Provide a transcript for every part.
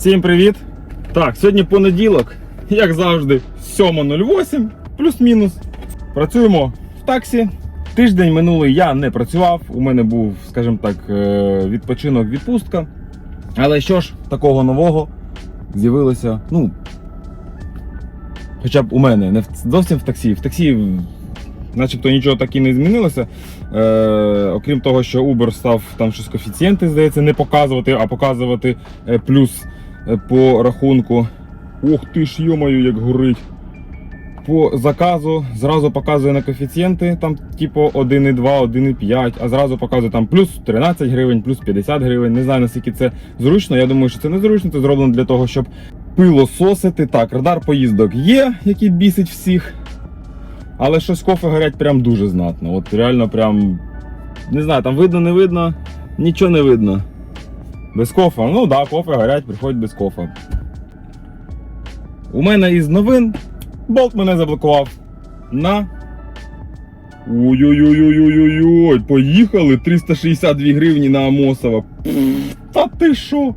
Всім привіт! Так, сьогодні понеділок, як завжди, 7.08, плюс-мінус. Працюємо в таксі. Тиждень минулий я не працював. У мене був, скажімо так, е, відпочинок, відпустка. Але що ж, такого нового з'явилося, ну. Хоча б у мене, не в, зовсім в таксі. В таксі начебто нічого так і не змінилося. Е, окрім того, що Uber став там щось коефіцієнти, здається, не показувати, а показувати е, плюс по рахунку. Ох ти ж йомаю, як горить. По заказу зразу показує на коефіцієнти, там типу 1,2, 1,5, а зразу показує там плюс 13 гривень, плюс 50 гривень. Не знаю наскільки це зручно. Я думаю, що це не зручно, це зроблено для того, щоб пило сосити. Так, радар поїздок є, який бісить всіх. Але щось кофе горять прям дуже знатно. От реально прям. Не знаю, там видно, не видно, нічого не видно. Без кофа. Ну да, кофе горять, приходять без кофа. У мене із новин болт мене заблокував на. Ой-ой-ой-ой-ой-ой, поїхали 362 гривні на Амосова. Пф, Та ти що?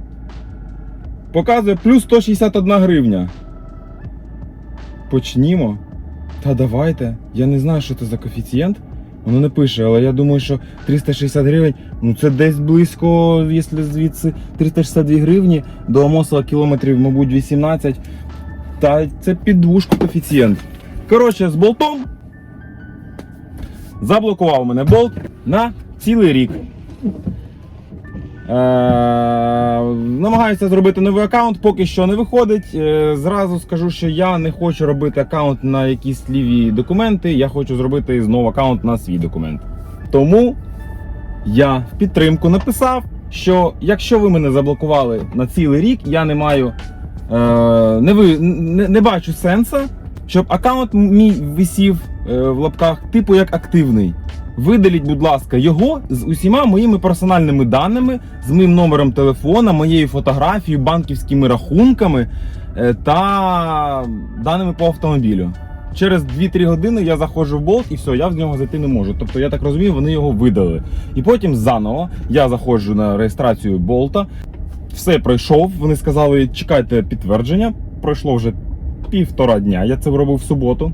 Показує плюс 161 гривня. Почнімо. Та давайте. Я не знаю, що це за коефіцієнт. Воно не пише, але я думаю, що 360 гривень, ну це десь близько, якщо звідси 362 гривні, до Амосова кілометрів, мабуть, 18. Та це підвушку коефіцієнт. Коротше, з болтом заблокував мене болт на цілий рік. Е, намагаюся зробити новий аккаунт, поки що не виходить. Е, зразу скажу, що я не хочу робити аккаунт на якісь ліві документи. Я хочу зробити знову аккаунт на свій документ. Тому я в підтримку написав, що якщо ви мене заблокували на цілий рік, я не маю е, не, ви, не, не бачу сенсу, щоб аккаунт мій висів в лапках, типу як активний. Видаліть, будь ласка, його з усіма моїми персональними даними, з моїм номером телефона, моєю фотографією, банківськими рахунками е, та даними по автомобілю. Через 2-3 години я заходжу в болт і все, я в нього зайти не можу. Тобто, я так розумію, вони його видали. І потім заново я заходжу на реєстрацію болта. Все пройшов. Вони сказали, чекайте підтвердження. Пройшло вже півтора дня. Я це робив в суботу.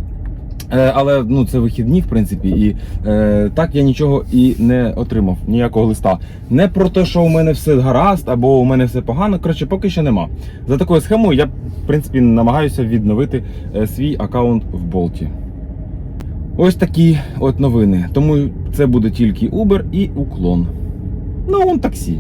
Е, Але ну це вихідні, в принципі, і е, так я нічого і не отримав, ніякого листа. Не про те, що у мене все гаразд або у мене все погано. Коротше, поки що нема. За такою схемою я, в принципі, намагаюся відновити е, свій аккаунт в болті. Ось такі от новини. Тому це буде тільки Uber і уклон. Ну, он таксі.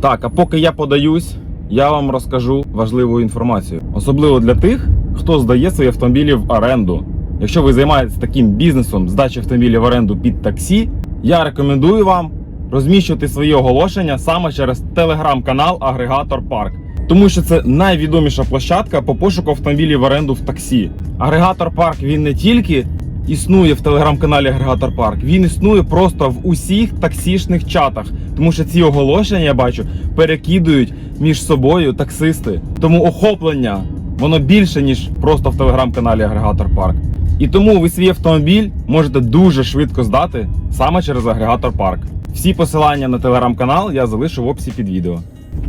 Так, а поки я подаюсь, я вам розкажу важливу інформацію. Особливо для тих, хто здає свої автомобілі в оренду. Якщо ви займаєтесь таким бізнесом здачі автомобілів в оренду під таксі, я рекомендую вам розміщувати свої оголошення саме через телеграм-канал Агрегатор Парк. Тому що це найвідоміша площадка по пошуку автомобілів в оренду в таксі. Агрегатор Парк він не тільки існує в телеграм-каналі Агрегатор Парк, він існує просто в усіх таксішних чатах, тому що ці оголошення я бачу перекидують між собою таксисти. Тому охоплення воно більше ніж просто в телеграм-каналі Агрегатор Парк. І тому ви свій автомобіль можете дуже швидко здати саме через агрегатор парк. Всі посилання на телеграм-канал я залишу в описі під відео.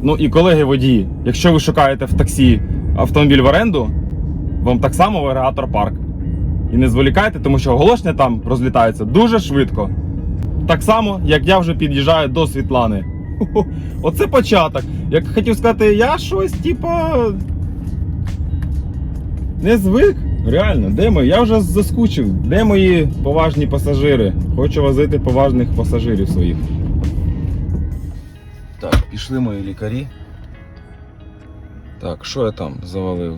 Ну і колеги водії, якщо ви шукаєте в таксі автомобіль в оренду, вам так само в агрегатор парк. І не зволікайте, тому що оголошення там розлітаються дуже швидко. Так само, як я вже під'їжджаю до Світлани. Оце початок. Як хотів сказати, я щось, типа. Не звик. Реально, де ми? Я вже заскучив. Де мої поважні пасажири? Хочу возити поважних пасажирів своїх. Так, пішли мої лікарі. Так, що я там завалив?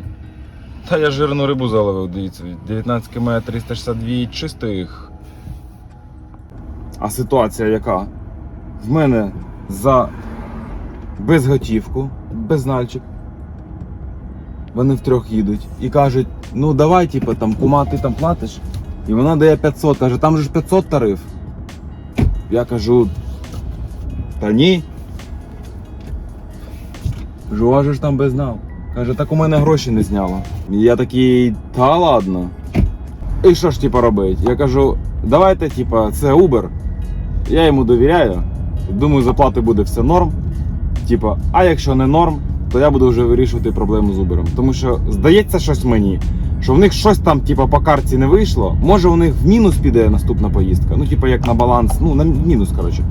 Та я жирну рибу заловив, дивіться. 19 км 362 чистих. А ситуація яка? В мене за безготівку, безнальчик. Вони втрьох їдуть і кажуть, ну давай, типу, там, кума, ти там платиш. І вона дає 500, каже, там же ж 500 тариф. Я кажу, та ні. Кажу, вас же ж там безнал. Каже, так у мене гроші не зняло. Я такий, та ладно. І що ж типа робить? Я кажу, давайте, типа, це Uber. Я йому довіряю. Думаю, заплати буде все норм. Типа, а якщо не норм, то я буду вже вирішувати проблему з Uber. Тому що здається щось мені, що в них щось там, типа, по карті не вийшло. Може, у них в мінус піде наступна поїздка. Ну, типа, як на баланс, ну, на мінус, коротше.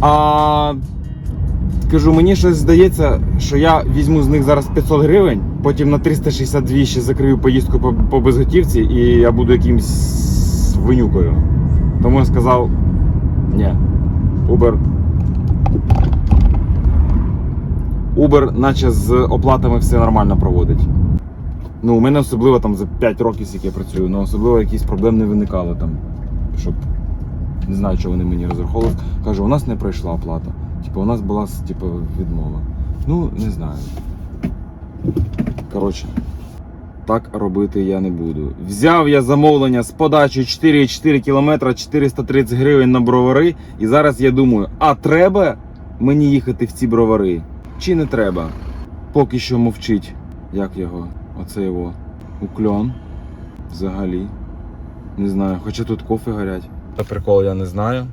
А кажу, мені щось здається, що я візьму з них зараз 500 гривень, потім на 362 ще закрию поїздку по, по безготівці, і я буду якимсь винюкою. Тому я сказав: ні, Uber. Uber, наче з оплатами все нормально проводить. Ну, у мене особливо там за 5 років, скільки я працюю, ну особливо якісь проблем не виникало там, щоб не знаю, що вони мені розраховували. Кажу, у нас не пройшла оплата. Типу, у нас була типу, відмова. Ну, не знаю. Коротше, так робити я не буду. Взяв я замовлення з подачі 4,4 км 430 гривень на бровари. І зараз я думаю, а треба мені їхати в ці бровари? Чи не треба? Поки що мовчить. Як його? Оце його. Укльон. Взагалі. Не знаю, хоча тут кофе горять. Та прикол я не знаю.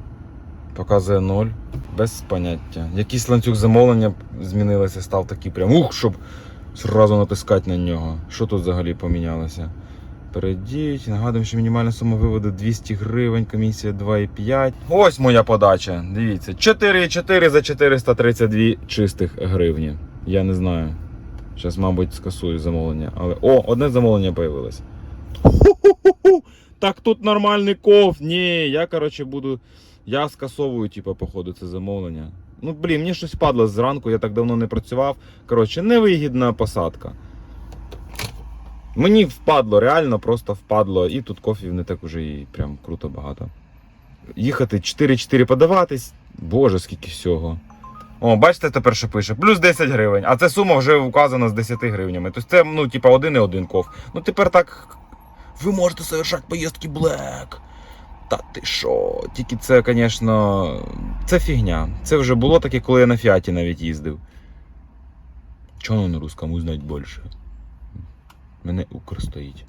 Показує ноль. Без поняття. Якийсь ланцюг замовлення змінилося, став такий прям ух, щоб зразу натискати на нього. Що тут взагалі помінялося? Перейдіть, нагадуємо, що мінімальна сума виводу 200 гривень, комісія 2,5. Ось моя подача. Дивіться, 4,4 за 432 чистих гривні. Я не знаю. Зараз, мабуть, скасую замовлення. Але. О, одне замовлення появилось. Ху-ху-ху-ху! Так тут нормальний ков. Ні, я, коротше, буду. Я скасовую, типу, походу, це замовлення. Ну, блін, мені щось падло зранку, я так давно не працював. Коротше, невигідна посадка. Мені впадло, реально просто впадло. І тут кофів не так уже і прям круто багато. Їхати 4-4 подаватись. Боже, скільки всього. О, бачите, тепер що пише? Плюс 10 гривень. А це сума вже вказана з 10 гривнями. Тобто це, ну, типа, один і один ков. Ну тепер так. Ви можете совершати поїздки Black. Та ти що? Тільки це, звісно, це фігня. Це вже було таке, коли я на фіаті навіть їздив. Чого на русскому узнать більше? Мене Укр стоїть.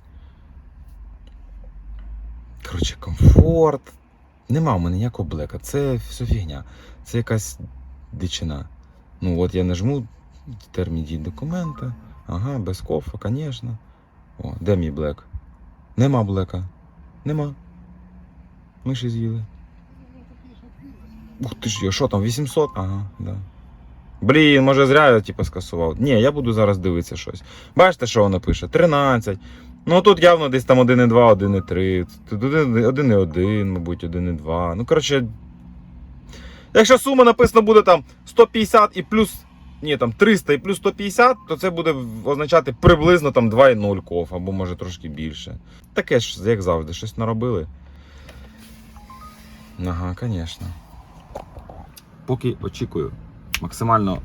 Коротше, комфорт. Нема в мене ніякого блека. Це все фігня. Це якась дичина. Ну от я нажму термін дії документа. Ага, без кофа, звісно. О, де мій блек? Нема блека. Нема. Ми ще з'їли. Ух ти ж, що там, 800? Ага, да. Блін, може зря я типу, скасував. Ні, я буду зараз дивитися щось. Бачите, що воно пише? 13. Ну тут явно десь там 1,2, 1,3. Тут 1,1, мабуть, 1,2. Ну, коротше. Якщо сума написано буде там 150 і плюс. Ні, там 300 і плюс 150, то це буде означати приблизно там 2,0 ков, або може трошки більше. Таке ж, як завжди, щось наробили. Ага, звісно. Поки очікую. Максимально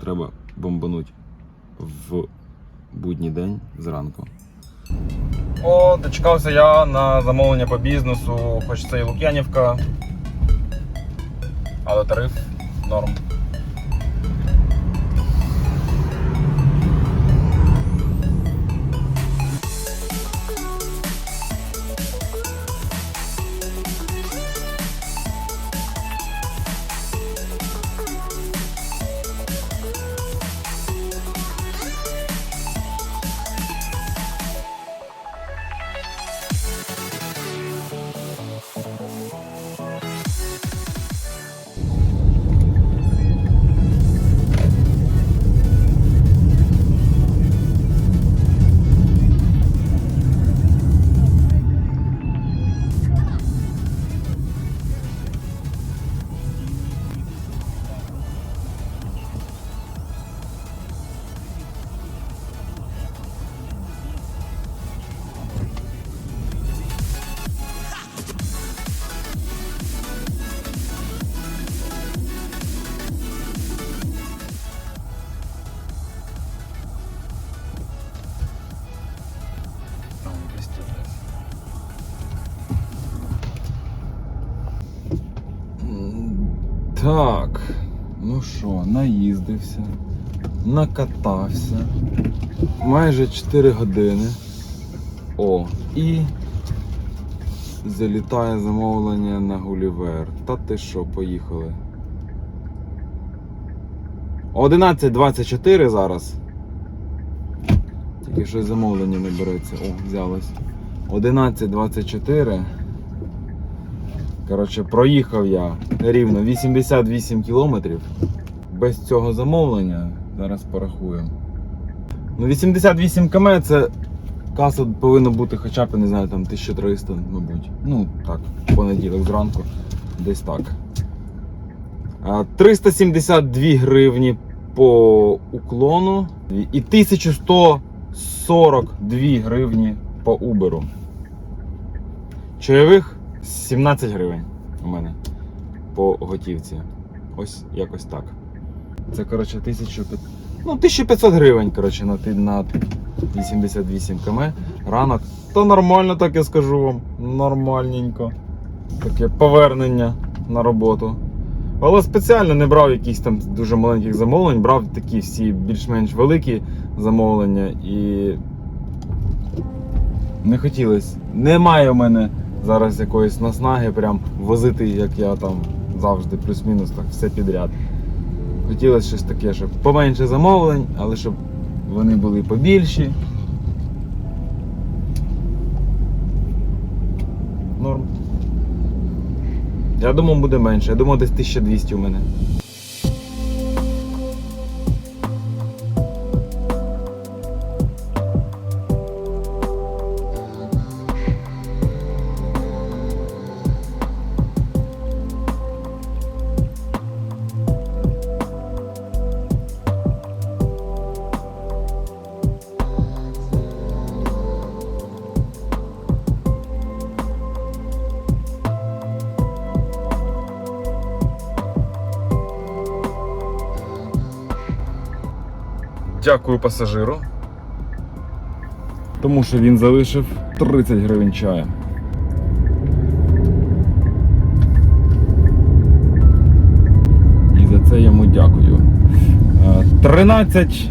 треба бомбануть в будній день зранку. О, дочекався я на замовлення по бізнесу, хоч це і Лук'янівка. Але тариф норм. Так, ну що, наїздився, накатався. Майже 4 години. О, і залітає замовлення на Гулівер. Та ти що, поїхали. 11.24 зараз. Тільки щось замовлення не береться. О, взялось. 11.24. Коротше, проїхав я рівно 88 кілометрів. Без цього замовлення. Зараз порахуємо. Ну, 88 км це каса повинна бути хоча б, не знаю, там 1300, мабуть. Ну, так, понеділок зранку. Десь так. 372 гривні по уклону і 1142 гривні по Uber. Чайових 17 гривень у мене по готівці. Ось якось так. Це, коротше, 1500, ну, 1500 гривень, коротше, на, на 88 км. Ранок. То нормально, так я скажу вам. Нормальненько. Таке повернення на роботу. Але спеціально не брав якісь там дуже маленьких замовлень, брав такі всі більш-менш великі замовлення і не хотілося. Немає в мене зараз якоїсь наснаги прям возити, як я там завжди, плюс-мінус, так все підряд. Хотілося щось таке, щоб поменше замовлень, але щоб вони були побільші. Норм. Я думав, буде менше. Я думав, десь 1200 у мене. Дякую пасажиру. Тому що він залишив 30 гривень чаю. І за це йому дякую. Е, 13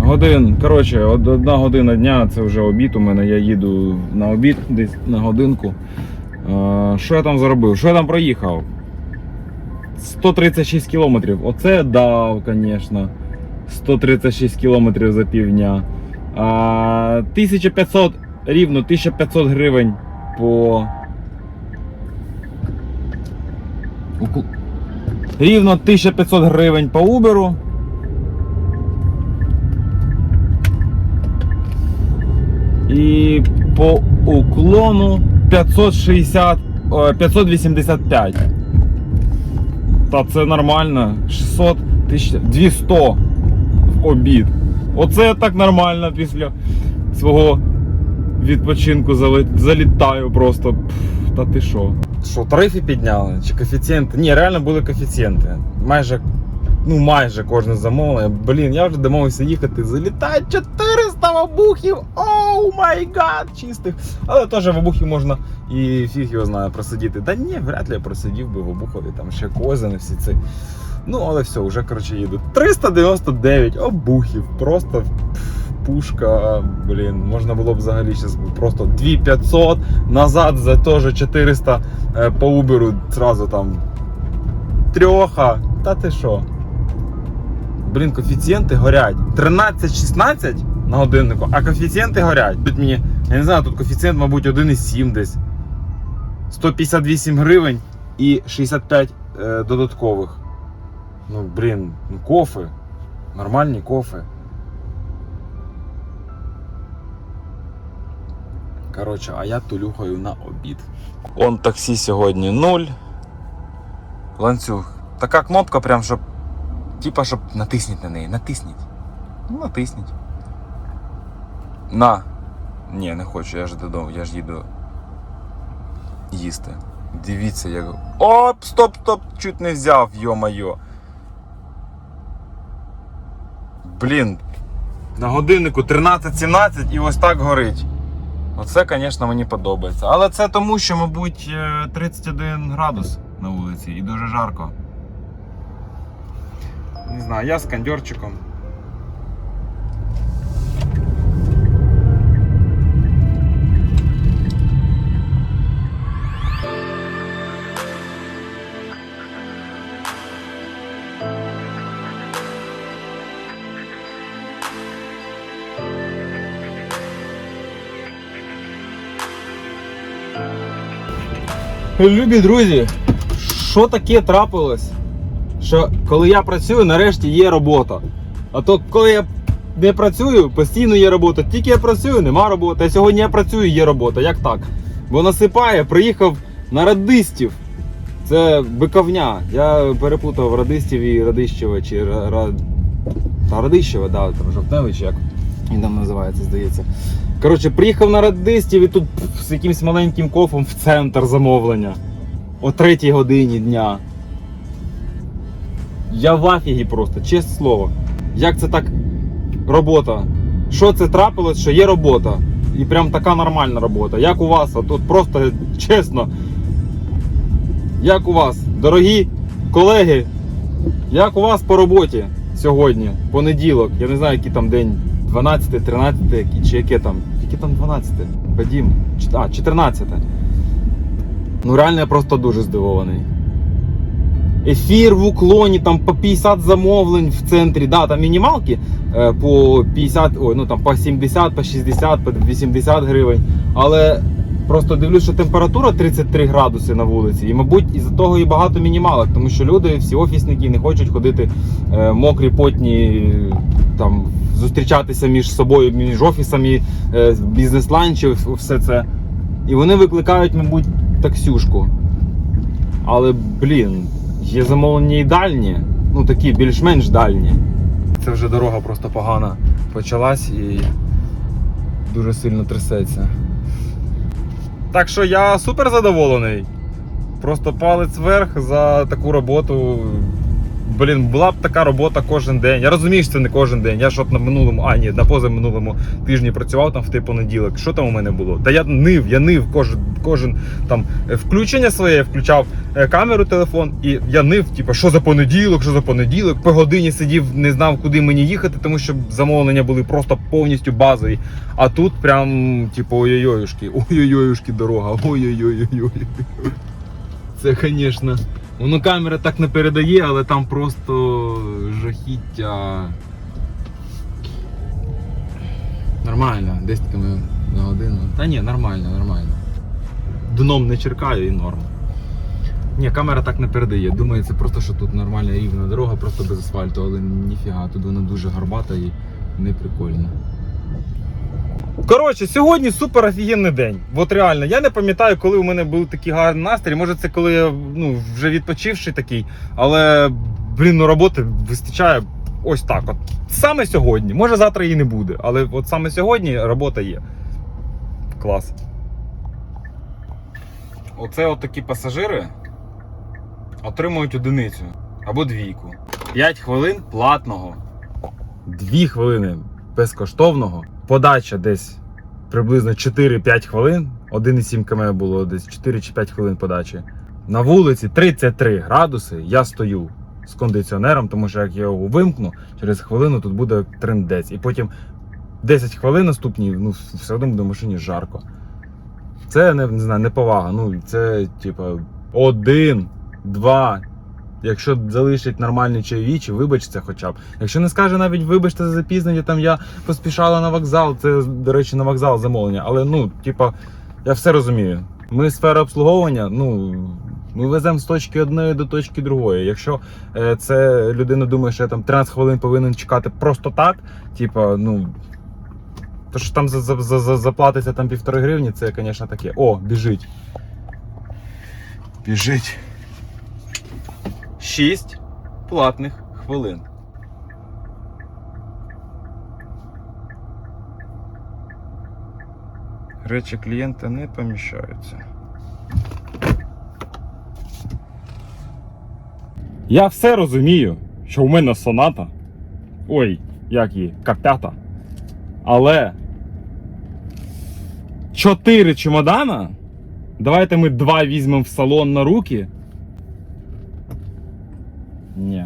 годин. Коротше, одна година дня це вже обід. У мене я їду на обід десь на годинку. Е, Що я там заробив? Що я там проїхав? 136 кілометрів. Оце дав, звісно. 136 кілометрів за півдня. А, 1500, рівно 1500 гривень по. Рівно 1500 гривень по Uber. І по уклону 560, 585. Та це нормально. 600 тисяч 200 в обід. Оце так нормально після свого відпочинку залітаю просто. Та ти що? Що, тарифи підняли? Чи коефіцієнти? Ні, реально були коефіцієнти. Майже, ну майже кожне замовлення. Блін, я вже домовився їхати. Залітає 400 вибухів! Оу май гад! Чистих. Але теж в обухі можна і фіг його знає просидіти. Та ні, вряд ли я просидів би в обухові, там ще козини всі ці. Ну, але все, вже коротше їду. 399 обухів. Просто пушка. Блін, можна було б взагалі зараз просто 2500 назад за теж 400 е, по Uber зразу там. Трьоха. Та ти що? Блін, коефіцієнти горять. 13-16 на годиннику, а коефіцієнти горять. Тут мені, я не знаю, тут коефіцієнт, мабуть, 1,7 десь. 158 гривень і 65 е, додаткових. Ну, блін, ну кофе. Нормальні кофе. Коротше, а я тулюхаю на обід. Он таксі сьогодні 0. Ланцюг. Така кнопка, прям щоб. Типа, щоб натисніть на неї. Натисніть. Ну, натисніть. На. Ні, не хочу, я ж додому, я ж їду їсти. Дивіться, як. Оп, стоп, стоп, чуть не взяв, йо-майо. Блін, на годиннику 13.17 і ось так горить. Оце, звісно, мені подобається. Але це тому, що, мабуть, е, 31 градус на вулиці і дуже жарко. Не знаю, я з кондьорчиком. Любі друзі, що таке трапилось? Що коли я працюю, нарешті є робота. А то коли я не працюю, постійно є робота. Тільки я працюю, нема роботи. А сьогодні я працюю, є робота. Як так? Бо насипає, приїхав на радистів. Це биковня. Я перепутав радистів і Радищева чи Ра- Ра- та Радищева, да, там Жовтневий чи як він там називається, здається. Коротше, приїхав на радистів і тут з якимось маленьким кофом в центр замовлення. О третій годині дня. Я в афігі просто, чесне слово. Як це так робота? Що це трапилось, що є робота? І прям така нормальна робота. Як у вас? От, от просто чесно. Як у вас, дорогі колеги? Як у вас по роботі сьогодні? Понеділок. Я не знаю, який там день. 12, 13, чи яке там? Яке там 12? Ходім. А, 14. Ну реально я просто дуже здивований. Ефір в уклоні, там по 50 замовлень в центрі. Да, там мінімалки е, по 50, ой, ну там по 70, по 60, по 80 гривень. Але просто дивлюсь, що температура 33 градуси на вулиці. І, мабуть, із-за того і багато мінімалок, тому що люди, всі офісники не хочуть ходити е, мокрі, потні, там зустрічатися між собою, між офісами, е, бізнес-ланчі, все це. І вони викликають, мабуть, таксюшку. Але, блін, є замовлення і дальні, ну такі більш-менш дальні. Це вже дорога просто погана почалась і дуже сильно трясеться. Так що я супер задоволений. Просто палець вверх за таку роботу. Блін, була б така робота кожен день. Я розумію, що це не кожен день. Я ж от на минулому, а ні, на позаминулому тижні працював там в той понеділок. Що там у мене було? Та я нив, я нив кожен, кожен там е, включення своє, я включав е, камеру, телефон, і я нив, типу, що за понеділок, що за понеділок. По годині сидів, не знав, куди мені їхати, тому що замовлення були просто повністю базові. А тут прям, типу, ой-ой-ойшки, ой-ой-ойшки дорога, ой-ой-ой-ой. Це, звісно. Воно камера так не передає, але там просто жахіття. Нормально, десь такими на годину. Та ні, нормально, нормально. Дном не черкаю і норм. Ні, камера так не передає. Думаю, це просто, що тут нормальна рівна дорога, просто без асфальту, але ніфіга, тут вона дуже гарбата і не прикольна. Коротше, сьогодні супер офігенний день. От реально, я не пам'ятаю, коли у мене був такий гарний настрій. Може, це коли я ну, вже відпочивший такий, але блін, ну роботи вистачає ось так. От. Саме сьогодні. Може завтра її не буде, але от саме сьогодні робота є. Клас. Оце от такі пасажири отримують одиницю або двійку. 5 хвилин платного. 2 хвилини безкоштовного. Подача десь приблизно 4-5 хвилин. 1,7 км було десь 4 чи 5 хвилин подачі. На вулиці 33 градуси. Я стою з кондиціонером, тому що як я його вимкну, через хвилину тут буде трендець. І потім 10 хвилин наступні, ну все одно буде в машині жарко. Це не, не знаю, неповага. Ну, це типа один, два. Якщо залишить нормальні чайові, вибачте хоча б. Якщо не скаже навіть вибачте за запізнення, там я поспішала на вокзал, це, до речі, на вокзал замовлення. Але ну, типа, я все розумію. Ми сфера обслуговування, ну. Ми веземо з точки одної до точки другої. Якщо е, це людина думає, що я там 13 хвилин повинен чекати просто так, типа, ну. То що там за, за, за, за, заплатиться там півтори гривні, це, звісно, таке. О, біжить. Біжить. 6 платних хвилин. Речі клієнта не поміщаються. Я все розумію, що у мене соната. Ой, як її, К5. Але. Чотири чемодана. Давайте ми два візьмемо в салон на руки. Ні.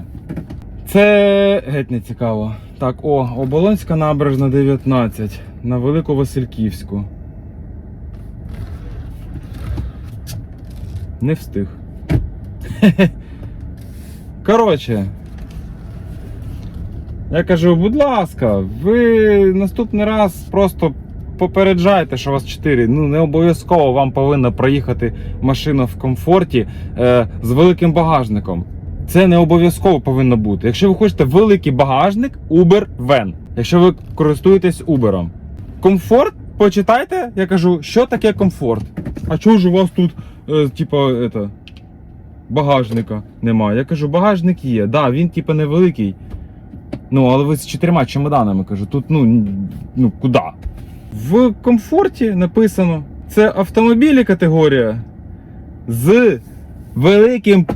Це геть не цікаво. Так, о, Оболонська набережна 19 на Велику Васильківську. Не встиг. Коротше. Я кажу, будь ласка, ви наступний раз просто попереджайте, що у вас 4. Ну не обов'язково вам повинна проїхати машина в комфорті е, з великим багажником. Це не обов'язково повинно бути. Якщо ви хочете великий багажник, Uber Van. Якщо ви користуєтесь Uber. Комфорт, почитайте, я кажу, що таке комфорт. А чого ж у вас тут, е, типа, это, багажника немає? Я кажу, багажник є. Да, він типа невеликий. Ну, але ви з чотирма чемоданами кажу, тут ну, ну куди? В комфорті написано: це автомобілі категорія з великим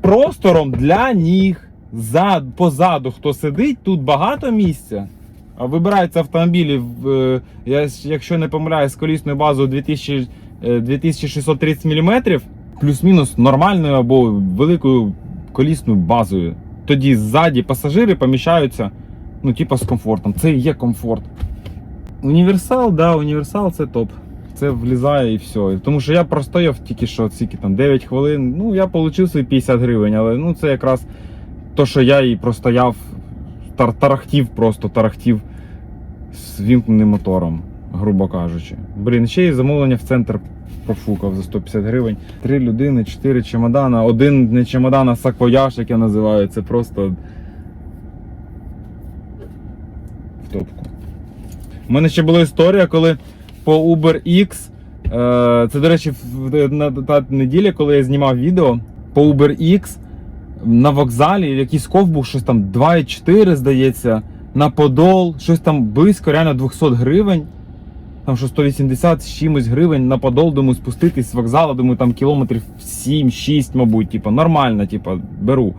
простором для ніг. За, позаду, хто сидить, тут багато місця. Вибираються автомобілі, е, я, якщо не помиляюсь, з колісною базою 2000, е, 2630 мм, плюс-мінус нормальною або великою колісною базою. Тоді ззаді пасажири поміщаються, ну, типа з комфортом. Це і є комфорт. Універсал, да, універсал це топ. Це влізає і все. Тому що я простояв тільки що, скільки там 9 хвилин. Ну, я отримав свої 50 гривень, але ну, це якраз то, що я і простояв, тар тарахтів просто, тарахтів з вімкненим мотором, грубо кажучи. Блін, ще й замовлення в центр профукав за 150 гривень. Три людини, чотири чемодана, один не чемодан, а саквояж, як я називаю, це просто в топку. У мене ще була історія, коли по UberX, е, це, до речі, на та неділя, коли я знімав відео, по UberX на вокзалі якийсь ковбух, щось там 2,4, здається, на Подол, щось там близько реально 200 гривень. Там що 180 з чимось гривень на Подол, думаю, спуститись з вокзалу, думаю, там кілометрів 7-6, мабуть, типу, нормально, типу, беру.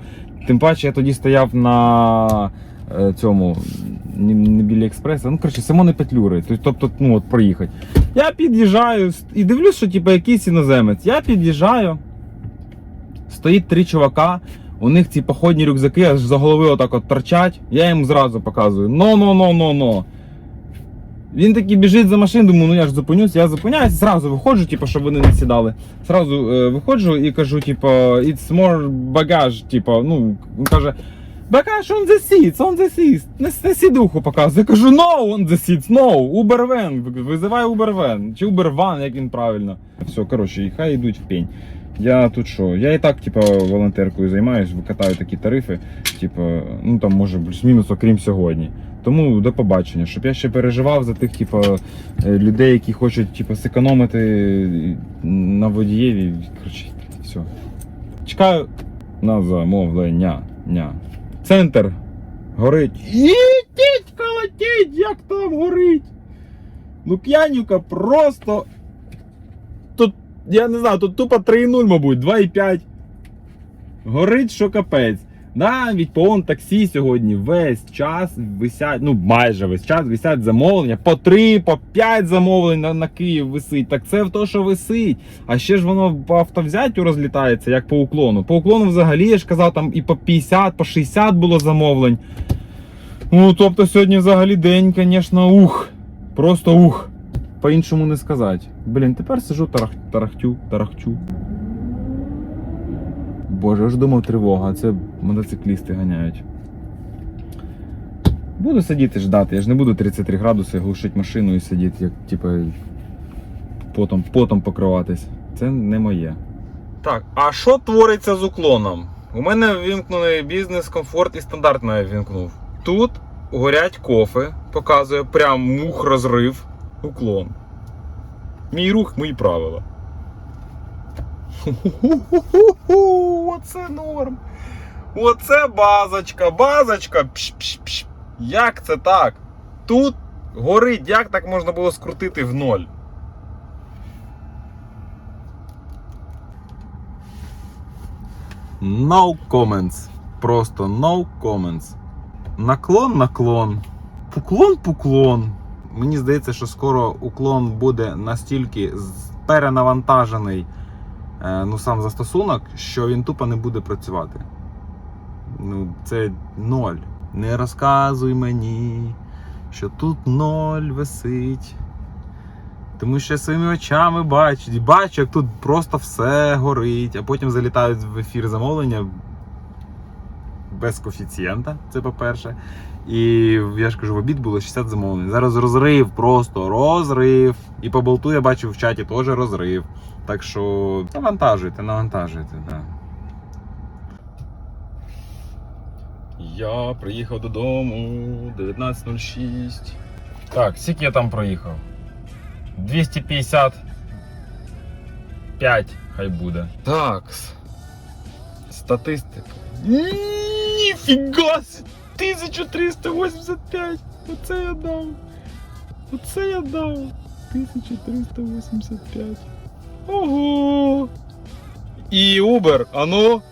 Тим паче я тоді стояв на цьому, не, не біля експреса, ну коротше, Симони Петлюри. Тобто, ну от проїхати. Я під'їжджаю і дивлюсь, що типу, якийсь іноземець. Я під'їжджаю, стоїть три чувака, у них ці походні рюкзаки аж за голови отак от торчать. Я їм зразу показую: но, но, но, но, но. Він такий біжить за машиною, думаю, ну я ж зупинюсь, я зупиняюсь, зразу виходжу, типу, щоб вони не сідали. Зразу е, виходжу і кажу, типу, it's more baggage, типу, ну, він каже, Багаж on the seats, on the seats. На, на сідуху показує. Я кажу, no on the seats, no, Uber van. Визивай Uber van. Чи Uber van, як він правильно. Все, коротше, і хай йдуть в пень. Я тут що? Я і так, типу, волонтеркою займаюсь, викатаю такі тарифи, типу, ну там може плюс-мінус, окрім сьогодні. Тому до побачення, щоб я ще переживав за тих, типу, людей, які хочуть, типу, зекономити на водієві. Коротше, все. Чекаю на замовлення. Ня. Центр горить. Їдіть, колотіть, як там горить. П'янюка просто. Тут, я не знаю, тут тупо 3,0, мабуть, 2,5. Горить, що капець. Навіть по он таксі сьогодні весь час висять, ну майже весь час висять замовлення. По 3, по 5 замовлень на, на Київ висить. Так це в то, що висить. А ще ж воно по автовзяттю розлітається, як по уклону. По уклону взагалі, я ж казав, там і по 50, по 60 було замовлень. Ну, тобто сьогодні взагалі день, звісно, ух. Просто ух. По-іншому не сказати. Блін, тепер сижу тарах, тарахтю, тарахчу. Боже, я ж думав тривога, це мотоциклісти ганяють. Буду сидіти ждати, я ж не буду 33 градуси глушити машину і сидіти, як типу, потом, потом покриватись. Це не моє. Так, а що твориться з уклоном? У мене вимкнений бізнес, комфорт і стандарт навіть вимкнув. Тут горять кофе, показує прям мух розрив, уклон. Мій рух, мої правила. Оце норм. Оце базочка, базочка. Пш-пш-пш. Як це так? Тут горить, як так можна було скрутити в ноль? No comments. Просто no comments. Наклон, наклон. Пуклон, пуклон. Мені здається, що скоро уклон буде настільки перенавантажений е, ну, сам застосунок, що він тупо не буде працювати. Ну, це ноль. Не розказуй мені, що тут ноль висить. Тому що я своїми очами бачу, і бачу, як тут просто все горить, а потім залітають в ефір замовлення без коефіцієнта, це по-перше. І я ж кажу, в обід було 60 замовлень. Зараз розрив, просто розрив. І по болту я бачив в чаті теж розрив. Так що навантажуйте, навантажуйте, так. Я приїхав додому 19.06. Так, скільки я там проїхав? 255 хай буде. Так. Статистика. Ніфіга! сі! 1385! Оце я дав! Оце я дав! 1385. Ого! І Uber, а ну!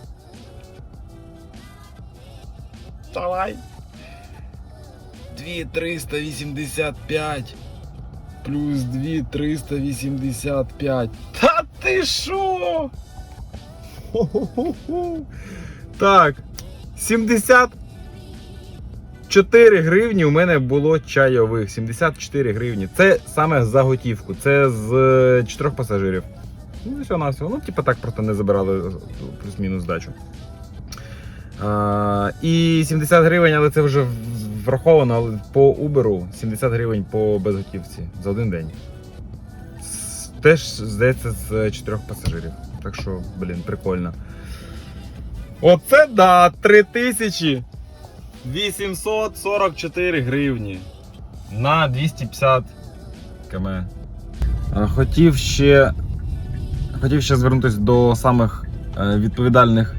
Давай! 2385 плюс 2385. Та ти що? Хо-хо-хо-хо. Так, 74 гривні у мене було чайових. 74 гривні. Це саме за готівку. Це з е, чотирьох пасажирів. Ну, все на все. Ну, типа так просто не забирали е, плюс-мінус здачу. А, і 70 гривень, але це вже враховано але по Uber 70 гривень по безготівці за один день. Теж, здається, з чотирьох пасажирів. Так що, блін, прикольно. Оце да! 3844 гривні на 250 км. Хотів ще, хотів ще звернутися до самих е, відповідальних е,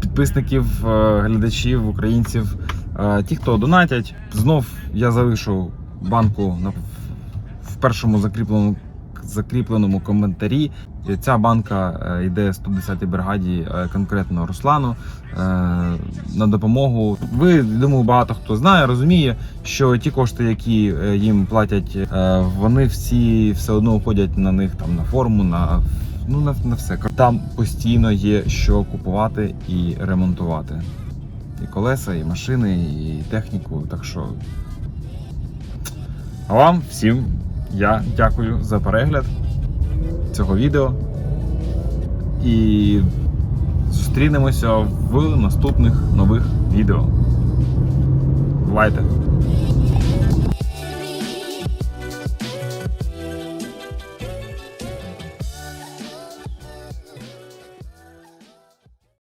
підписників, е, глядачів, українців. Е, Ті, хто донатять, знов я залишу банку в першому закріпленому, закріпленому коментарі. Ця банка е, йде 110-й бригаді, е, конкретно Руслану е, на допомогу. Ви думаю, багато хто знає, розуміє, що ті кошти, які е, їм платять, е, вони всі все одно уходять на них там на форму, на ну на, на все. Там постійно є що купувати і ремонтувати. І колеса, і машини, і техніку. Так що а вам всім я дякую за перегляд цього відео. І зустрінемося в наступних нових відео. Бувайте!